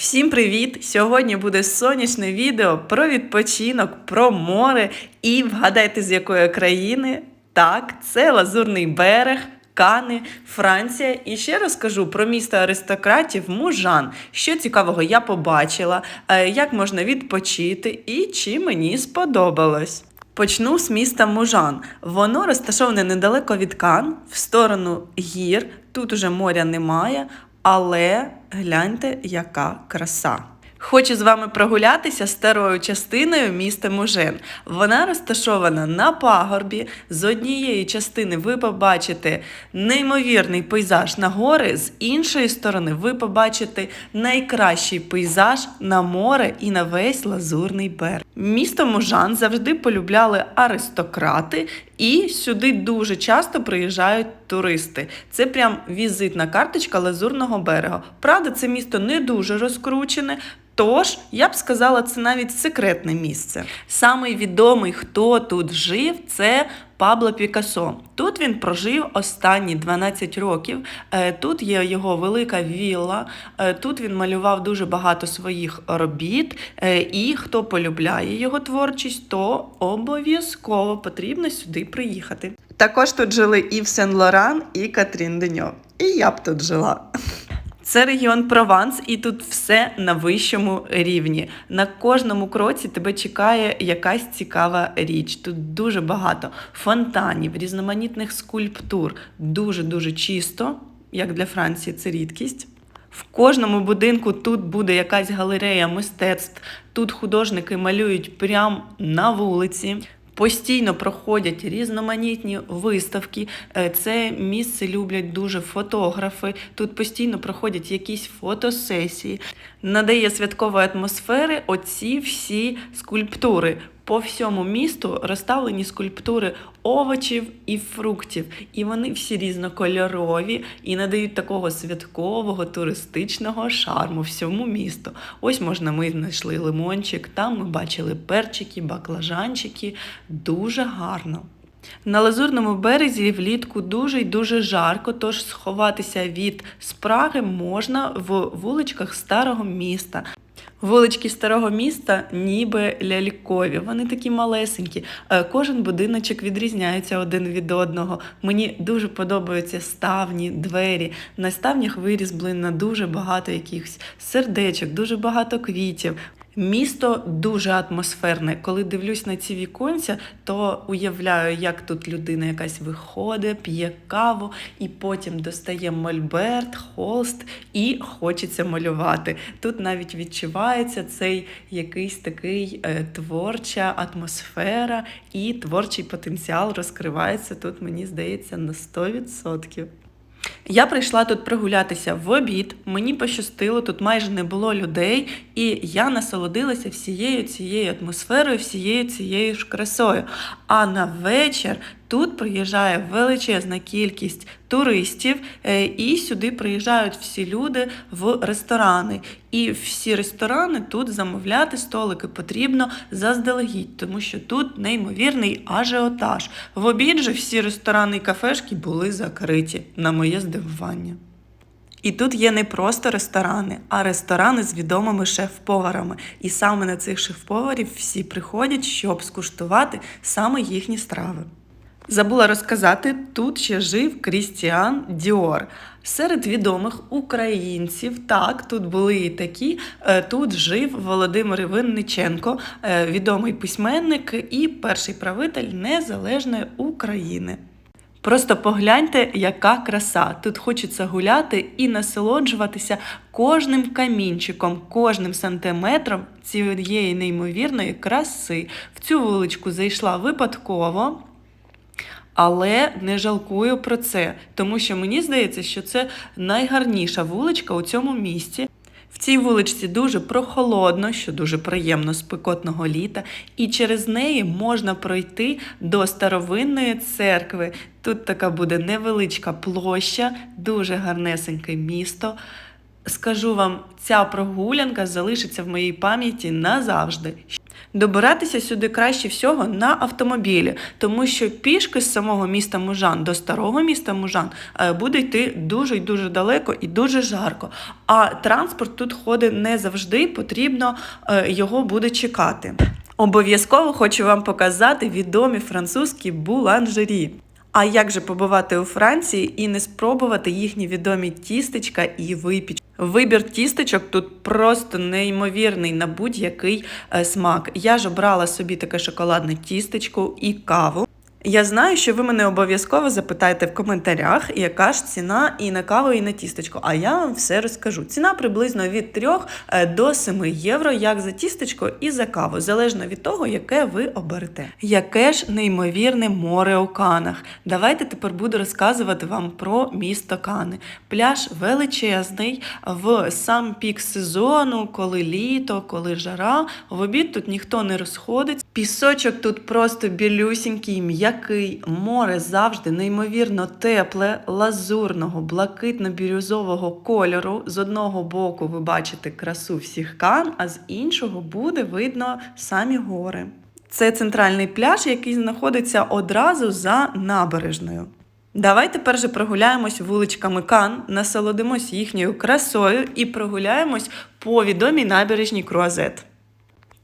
Всім привіт! Сьогодні буде сонячне відео про відпочинок, про море. І вгадайте, з якої країни? Так, це Лазурний берег. Кани, Франція. І ще розкажу про місто аристократів Мужан. Що цікавого я побачила, е, як можна відпочити і чи мені сподобалось. Почну з міста Мужан. Воно розташоване недалеко від Кан, в сторону гір. Тут уже моря немає, але гляньте, яка краса. Хочу з вами прогулятися старою частиною міста Мужен. Вона розташована на пагорбі. З однієї частини ви побачите неймовірний пейзаж на гори, з іншої сторони ви побачите найкращий пейзаж на море і на весь лазурний берег. Місто Мужан завжди полюбляли аристократи, і сюди дуже часто приїжджають туристи. Це прям візитна карточка лазурного берега. Правда, це місто не дуже розкручене. Тож, я б сказала, це навіть секретне місце. Самий відомий, хто тут жив, це Пабло Пікассо. Тут він прожив останні 12 років. Е, Тут є його велика вілла. Е, Тут він малював дуже багато своїх робіт. Е, І хто полюбляє його творчість, то обов'язково потрібно сюди приїхати. Також тут жили Ів Сен-Лоран і Катрін Деньо. І я б тут жила. Це регіон Прованс, і тут все на вищому рівні. На кожному кроці тебе чекає якась цікава річ. Тут дуже багато фонтанів, різноманітних скульптур, дуже дуже чисто, як для Франції, це рідкість. В кожному будинку тут буде якась галерея мистецтв. Тут художники малюють прямо на вулиці. Постійно проходять різноманітні виставки. Е, Це місце люблять дуже фотографи. Тут постійно проходять якісь фотосесії. Надає святкової атмосфери оці всі скульптури. По всьому місту розставлені скульптури овочів і фруктів, і вони всі різнокольорові і надають такого святкового туристичного шарму всьому місту. Ось можна ми знайшли лимончик, там ми бачили перчики, баклажанчики. Дуже гарно. На лазурному березі влітку дуже й дуже жарко, тож сховатися від спраги можна в вуличках старого міста. Вулички старого міста ніби лялькові, вони такі малесенькі. Е, Кожен будиночок відрізняється один від одного. Мені дуже подобаються ставні, двері. На ставнях вирізблено дуже багато якихось сердечок, дуже багато квітів. Місто дуже атмосферне. Коли дивлюсь на ці віконця, то уявляю, як тут людина якась виходить, п'є каву і потім достає мольберт, холст і хочеться малювати. Тут навіть відчувається цей якийсь такий е, творча атмосфера і творчий потенціал розкривається тут, мені здається, на 100%. Я прийшла тут прогулятися в обід, мені пощастило, тут майже не було людей, і я насолодилася всією цією атмосферою, всією цією ж красою. А на вечір тут приїжджає величезна кількість туристів, е, і сюди приїжджають всі люди в ресторани. І всі ресторани тут замовляти столики потрібно заздалегідь, тому що тут неймовірний ажіотаж. В обід же всі ресторани і кафешки були закриті, на моє здивування. І тут є не просто ресторани, а ресторани з відомими шеф-поварами. І саме на цих шеф-поварів всі приходять, щоб скуштувати саме їхні страви. Забула розказати, тут ще жив Крістіан Діор. Серед відомих українців, так, тут були і такі. Е, Тут жив Володимир Винниченко, е, відомий письменник і перший правитель Незалежної України. Просто погляньте, яка краса. Тут хочеться гуляти і насолоджуватися кожним камінчиком, кожним сантиметром цієї неймовірної краси. В цю вуличку зайшла випадково. Але не жалкую про це, тому що мені здається, що це найгарніша вуличка у цьому місті. В цій вуличці дуже прохолодно, що дуже приємно спекотного літа, і через неї можна пройти до старовинної церкви. Тут така буде невеличка площа, дуже гарнесеньке місто. Скажу вам, ця прогулянка залишиться в моїй пам'яті назавжди. Добиратися сюди краще всього на автомобілі, тому що пішки з самого міста Мужан до старого міста Мужан е, буде йти дуже й дуже далеко і дуже жарко. А транспорт тут ходить не завжди, потрібно е, його буде чекати. Обов'язково хочу вам показати відомі французькі буланжері. А як же побувати у Франції і не спробувати їхні відомі тістечка і випіч? Вибір тістечок тут просто неймовірний на будь-який е, смак. Я ж обрала собі таке шоколадне тістечко і каву. Я знаю, що ви мене обов'язково запитаєте в коментарях, яка ж ціна і на каву, і на тістечко. А я вам все розкажу. Ціна приблизно від 3 е, до 7 євро, як за тістечко і за каву, залежно від того, яке ви оберете. Яке ж неймовірне море у Канах. Давайте тепер буду розказувати вам про місто Кани. Пляж величезний в сам пік сезону, коли літо, коли жара. В обід тут ніхто не розходить. Пісочок тут просто білюсінький, м'який, море завжди неймовірно тепле, лазурного, блакитно-бірюзового кольору. З одного боку ви бачите красу всіх кан, а з іншого буде видно самі гори. Це центральний пляж, який знаходиться одразу за набережною. Давайте перше прогуляємось вуличками Кан, насолодимось їхньою красою і прогуляємось по відомій набережній Круазет.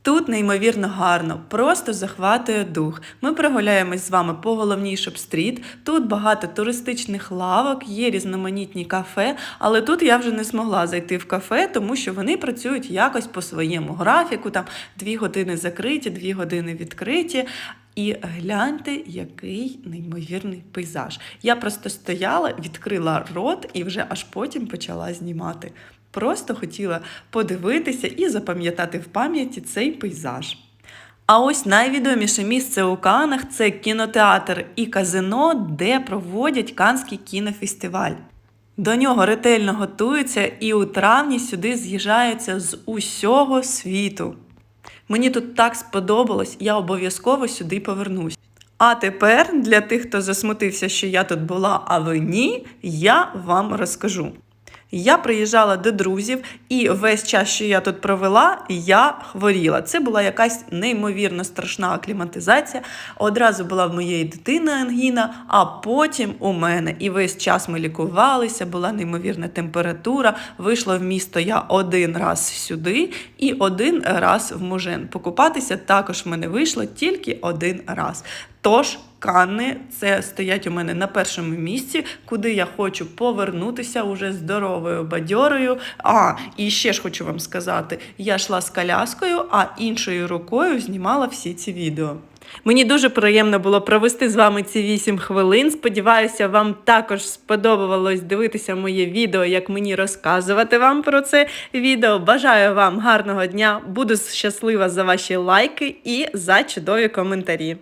Тут неймовірно гарно, просто захватує дух. Ми прогуляємось з вами по головній шоп-стріт. Тут багато туристичних лавок, є різноманітні кафе, але тут я вже не змогла зайти в кафе, тому що вони працюють якось по своєму графіку. Там дві години закриті, дві години відкриті. І гляньте, який неймовірний пейзаж. Я просто стояла, відкрила рот і вже аж потім почала знімати. Просто хотіла подивитися і запам'ятати в пам'яті цей пейзаж. А ось найвідоміше місце у Канах це кінотеатр і казино, де проводять Канський кінофестиваль. До нього ретельно готуються і у травні сюди з'їжджаються з усього світу. Мені тут так сподобалось, я обов'язково сюди повернусь. А тепер для тих, хто засмутився, що я тут була, а ви ні, я вам розкажу. Я приїжджала до друзів, і весь час, що я тут провела, я хворіла. Це була якась неймовірно страшна акліматизація. Одразу була в моєї дитини ангіна, а потім у мене. І весь час ми лікувалися, була неймовірна температура. Вийшла в місто я один раз сюди і один раз в Мужен. Покупатися також в мене вийшло тільки один раз. Тож Канни це стоять у мене на першому місці, куди я хочу повернутися уже здоровою бадьорою. А, і ще ж хочу вам сказати: я йшла з коляскою, а іншою рукою знімала всі ці відео. Мені дуже приємно було провести з вами ці 8 хвилин. Сподіваюся, вам також сподобалось дивитися моє відео, як мені розказувати вам про це відео. Бажаю вам гарного дня! Буду щаслива за ваші лайки і за чудові коментарі.